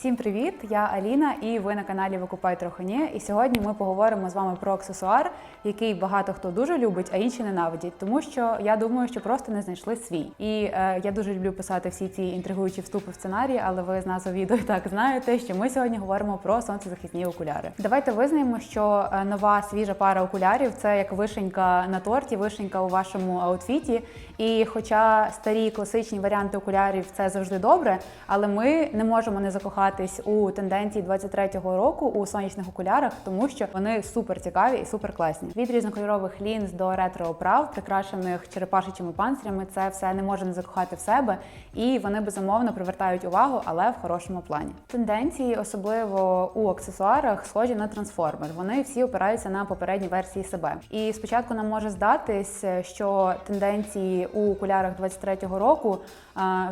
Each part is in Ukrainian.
Всім привіт! Я Аліна, і ви на каналі Викупай трохані. І сьогодні ми поговоримо з вами про аксесуар, який багато хто дуже любить, а інші ненавидять. Тому що я думаю, що просто не знайшли свій. І е, я дуже люблю писати всі ці інтригуючі вступи в сценарії, але ви з назви відео і так знаєте, що ми сьогодні говоримо про сонцезахисні окуляри. Давайте визнаємо, що е, нова свіжа пара окулярів це як вишенька на торті, вишенька у вашому аутфіті. І хоча старі класичні варіанти окулярів це завжди добре, але ми не можемо не закохатись у тенденції 23-го року у сонячних окулярах, тому що вони супер цікаві і супер класні. Від різнокольорових лінз до ретро-оправ, прикрашених черепашечими панцирями, це все не може не закохати в себе, і вони безумовно привертають увагу, але в хорошому плані. Тенденції, особливо у аксесуарах, схожі на трансформер. Вони всі опираються на попередні версії себе. І спочатку нам може здатись, що тенденції у окулярах 23-го року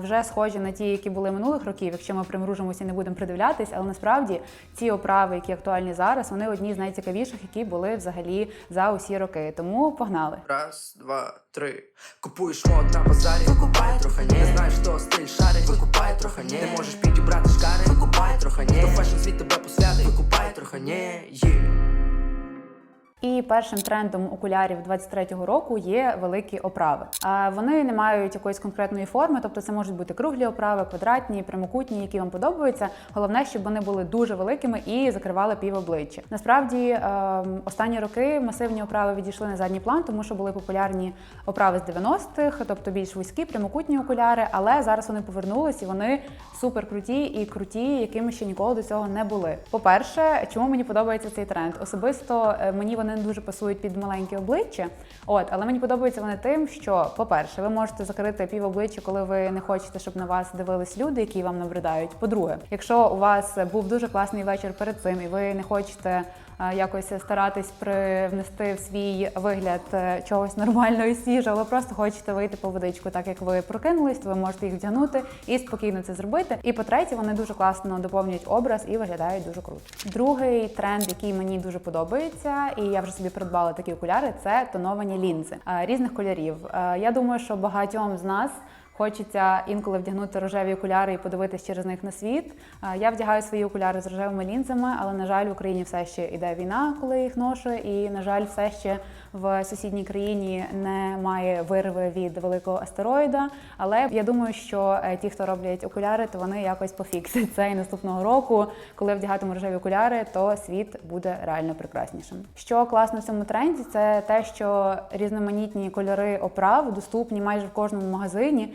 вже схожі на ті, які були минулих років, якщо ми примружимося і не будемо придивлятись, але насправді ці оправи, які актуальні зараз, вони одні з найцікавіших, які були взагалі за усі роки. Тому погнали. Раз, два, три. Купуєш мод на базарі, викупай трохи не знаєш, що стиль шарить, викупай трохи не можеш підібрати шкари, викупай трохи не фешн світ тебе посвяти, викупай трохи не є. І першим трендом окулярів 23-го року є великі оправи. А вони не мають якоїсь конкретної форми, тобто це можуть бути круглі оправи, квадратні, прямокутні, які вам подобаються. Головне, щоб вони були дуже великими і закривали пів обличчя. Насправді ем, останні роки масивні оправи відійшли на задній план, тому що були популярні оправи з 90-х, тобто більш вузькі, прямокутні окуляри. Але зараз вони повернулись і вони супер круті і круті, якими ще ніколи до цього не були. По-перше, чому мені подобається цей тренд? Особисто е, мені вони не дуже пасують під маленьке обличчя. От, але мені подобаються вони тим, що, по-перше, ви можете закрити пів обличчя, коли ви не хочете, щоб на вас дивились люди, які вам набридають. По-друге, якщо у вас був дуже класний вечір перед цим, і ви не хочете. Е, Якось старатись привнести в свій вигляд е, чогось нормального і свіжого, ви просто хочете вийти по водичку, так як ви прокинулись, то ви можете їх вдягнути і спокійно це зробити. І по-третє, вони дуже класно доповнюють образ і виглядають дуже круто. Другий тренд, який мені дуже подобається, і я вже собі придбала такі окуляри, це тоновані лінзи е, різних кольорів. Я думаю, що багатьом з нас. Хочеться інколи вдягнути рожеві окуляри і подивитись через них на світ. Я вдягаю свої окуляри з рожевими лінзами, але на жаль, в Україні все ще йде війна, коли їх ношу, і на жаль, все ще в сусідній країні немає вирви від великого астероїда. Але я думаю, що е, ті, хто роблять окуляри, то вони якось пофіксять це і наступного року. Коли вдягатиму рожеві окуляри, то світ буде реально прекраснішим. Що класно в цьому тренді, це те, що різноманітні кольори оправ доступні майже в кожному магазині.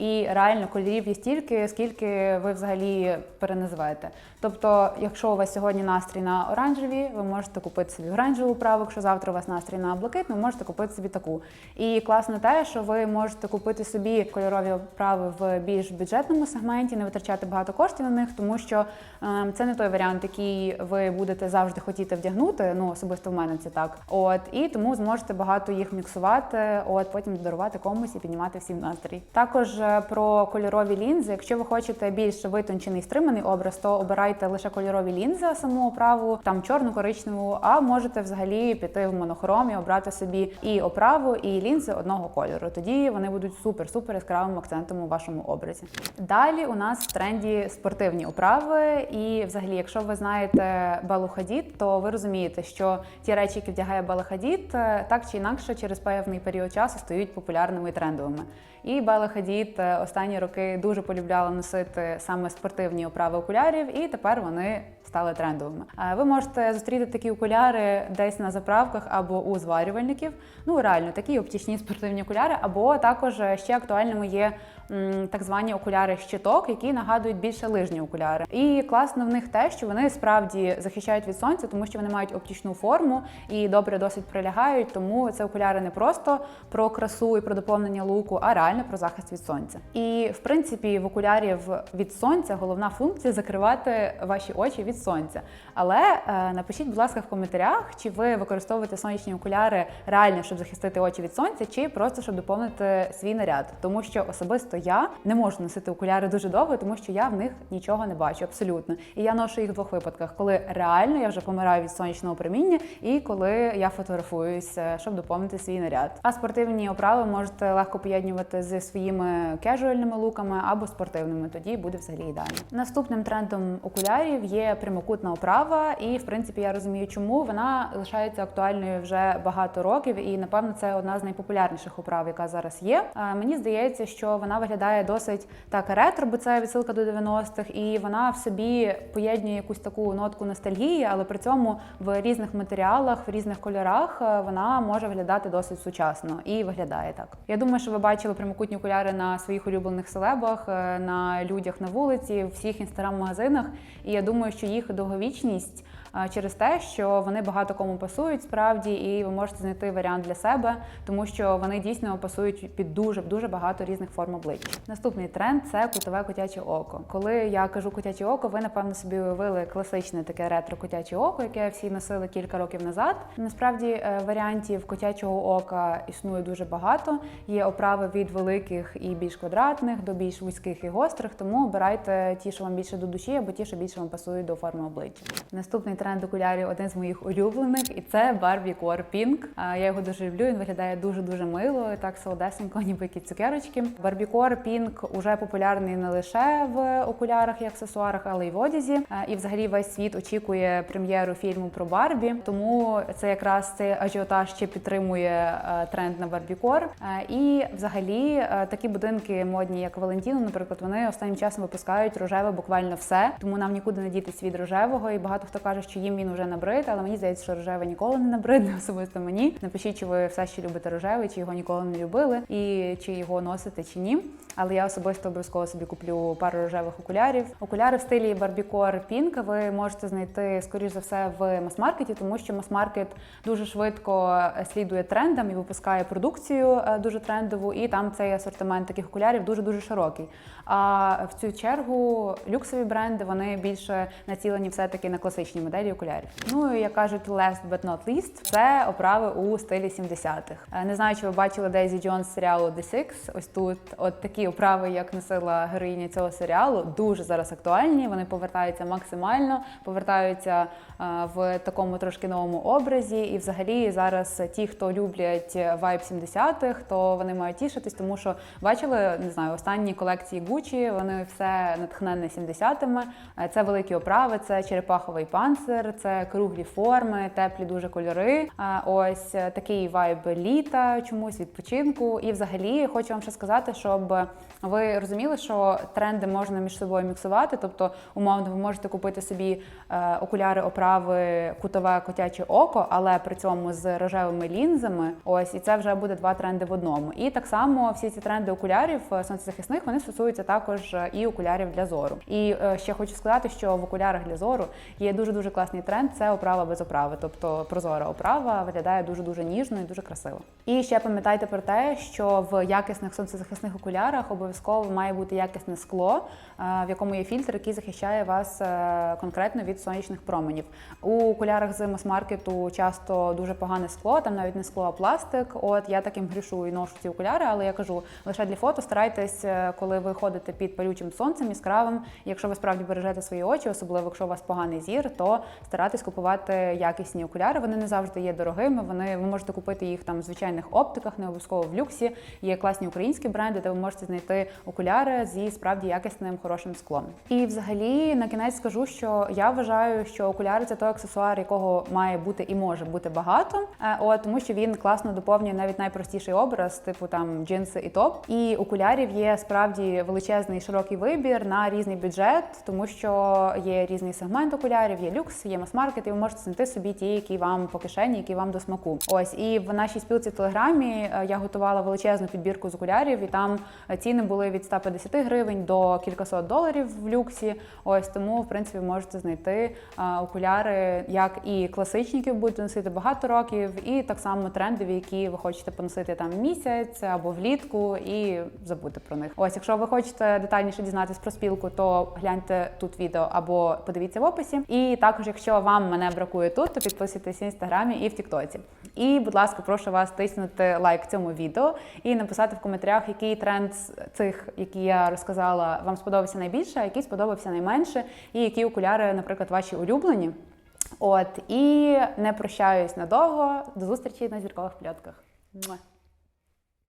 І реально кольорів є стільки, скільки ви взагалі переназвете. Тобто, якщо у вас сьогодні настрій на оранжеві, ви можете купити собі оранжеву праву, якщо завтра у вас настрій на блакитну, ви можете купити собі таку. І класно те, що ви можете купити собі кольорові оправи в більш бюджетному сегменті, не витрачати багато коштів на них, тому що ем, це не той варіант, який ви будете завжди хотіти вдягнути. Ну особисто в мене це так. От і тому зможете багато їх міксувати, от потім дарувати комусь і піднімати всім настрій. Також про кольорові лінзи. Якщо ви хочете більш витончений стриманий образ, то обирайте лише кольорові лінзи, саму оправу, там чорну, коричневу, а можете взагалі піти в монохром і обрати собі і оправу, і лінзи одного кольору. Тоді вони будуть супер-супер яскравим акцентом у вашому образі. Далі у нас в тренді спортивні оправи. І, взагалі, якщо ви знаєте Белу Хадід, то ви розумієте, що ті речі, які вдягає Бела Хадід, е, так чи інакше через певний період часу стають популярними і трендовими. І Бела Хадід останні роки дуже полюбляла носити саме спортивні оправи окулярів, і тепер вони стали трендовими. Е, Ви можете зустріти такі окуляри десь на заправках або у зварювальників. Ну реально такі оптичні спортивні окуляри, або також ще актуальними є так звані окуляри щиток, які нагадують більше лижні окуляри. І класно в них те, що вони справді захищають від сонця, тому що вони мають оптичну форму і добре досить прилягають. Тому це окуляри не просто про красу і про доповнення луку, а реально про захист від сонця. І в принципі, в окулярів від сонця головна функція закривати ваші очі від сонця. Але е, напишіть, будь ласка, в коментарях, чи ви використовуєте сонячні окуляри реально, щоб захистити очі від сонця, чи просто щоб доповнити свій наряд. Тому що особисто я не можу носити окуляри дуже довго, тому що я в них нічого не бачу абсолютно. І я ношу їх в двох випадках, коли реально я вже помираю від сонячного проміння, і коли я фотографуюся, щоб доповнити свій наряд. А спортивні оправи можете легко поєднувати зі своїми кежуальними луками або спортивними. Тоді буде взагалі ідеально. Наступним трендом окулярів є прямокутна оправа, і в принципі я розумію, чому вона лишається актуальною вже багато років, і напевно це одна з найпопулярніших оправ, яка зараз є. Мені здається, що вона виглядає досить так ретро, бо це відсилка до 90-х, і вона в собі поєднує якусь таку нотку ностальгії, але при цьому в різних матеріалах, в різних кольорах е, вона може виглядати досить сучасно і виглядає так. Я думаю, що ви бачили прямокутні окуляри на своїх улюблених селебах, е, на людях на вулиці, в всіх інстаграм-магазинах. І я думаю, що їх довговічність через те, що вони багато кому пасують справді, і ви можете знайти варіант для себе, тому що вони дійсно пасують під дуже дуже багато різних форм обличчя. Наступний тренд це кутове котяче око. Коли я кажу котяче око, ви напевно собі уявили класичне таке ретро котяче око, яке всі носили кілька років назад. Насправді е, варіантів котячого ока існує дуже багато. Є оправи від великих і більш квадратних до більш вузьких і гострих. Тому обирайте ті, що вам більше до душі, або ті, що більше вам пасують до форми обличчя. Наступний тренд окулярів один з моїх улюблених, і це Barbie Core Pink. Я його дуже люблю. Він виглядає дуже дуже мило, і так солодесенько, ніби якісь цукерочки. Barbie Core Pink уже популярний не лише в окулярах і аксесуарах, але й в одязі. І взагалі весь світ очікує прем'єру фільму про Барбі. Тому це якраз цей ажіотаж ще підтримує е, тренд на Barbie Core. І взагалі е, такі будинки модні, як Валентіно, наприклад, вони останнім часом випускають рожеве буквально все. Тому нам нікуди не дітись від рожевого. І багато хто каже, що їм він вже набрид, але мені здається, що рожеве ніколи не набридне, особисто мені. Напишіть, чи ви все ще любите рожевий, чи його ніколи не любили, і чи його носите, чи ні. Але я особисто обов'язково собі куплю пару рожевих окулярів. Окуляри в стилі Barbie Pink ви можете знайти скоріш за все в мас-маркеті, тому що мас-маркет дуже швидко е, слідує трендам і випускає продукцію е, дуже трендову, і там цей асортимент таких окулярів дуже дуже широкий. А в цю чергу люксові бренди вони більше націлені все-таки на класичні моделі окулярів. Ну і як кажуть, last but not least, це оправи у стилі 70-х. Е, Не знаю, чи ви бачили Дейзі Джонс серіалу The Six. Ось тут от такі оправи, як носила героїня цього серіалу, дуже зараз актуальні. Вони повертаються максимально, повертаються е, в такому трошки новому образі. І взагалі зараз ті, хто люблять вайб 70-х, то вони мають тішитись, тому що бачили, не знаю, останні колекції Gucci, вони все натхненне 70-ми. Е, Це великі оправи, це черепаховий панцир, це круглі форми, теплі дуже кольори. Ось е, такий вайб літа, чомусь відпочинку. І взагалі хочу вам ще сказати, щоб ви розуміли, що тренди можна між собою міксувати. Тобто, умовно, ви можете купити собі е, окуляри оправи кутове котяче око, але при цьому з рожевими лінзами. Ось і це вже буде два тренди в одному. І так само всі ці тренди окулярів е, сонцезахисних вони стосуються також і окулярів для зору. І ще хочу сказати, що в окулярах для зору є дуже дуже класний тренд. Це оправа без оправи, тобто прозора оправа виглядає дуже дуже ніжно і дуже красиво. І ще пам'ятайте про те, що в якісних сонцезахисних окулярах обов'язково має бути якісне скло, е, в якому є фільтр, який захищає вас е, конкретно від сонячних променів. У окулярах з мас-маркету часто дуже погане скло, там навіть не скло, а пластик. От я таким грішу і ношу ці окуляри, але я кажу лише для фото старайтесь, е, коли ви ходите під палючим сонцем яскравим. Якщо ви справді бережете свої очі, особливо якщо у вас поганий зір, то старайтесь купувати якісні окуляри. Вони не завжди є дорогими. Вони ви можете купити їх там в звичайних оптиках, не обов'язково в люксі. Є класні українські бренди, де ви можете знайти окуляри зі справді якісним хорошим склом. І взагалі на кінець скажу, що я вважаю, що окуляри це той аксесуар, якого має бути і може бути багато. Е, От тому, що він класно доповнює навіть найпростіший образ, типу там джинси і топ. І окулярів є справді величезний широкий вибір на різний бюджет, тому що є різний сегмент окулярів, є люкс, є мас-маркет, і ви можете знайти собі ті, які вам по кишені, які вам до смаку. Ось і в нашій спілці в телеграмі е, я готувала величезну підбірку з окулярів, і там е, ціни були від 150 гривень до кількасот доларів в люксі. Ось тому, в принципі, можете знайти е, окуляри, як і класичні, які будете носити багато років, і так само трендові, які ви хочете поносити там місяць або влітку, і забути про них. Ось, якщо ви хочете детальніше дізнатись про спілку, то гляньте тут відео або подивіться в описі. І також, якщо вам мене бракує тут, то підписуйтесь в інстаграмі і в Тіктоці. І, будь ласка, прошу вас тиснути лайк цьому відео і написати в коментарях, який тренд з цих, які я розказала, вам сподобався найбільше, а який сподобався найменше, і які окуляри, наприклад, ваші улюблені. От і не прощаюсь надовго. До зустрічі на зіркових пльотках.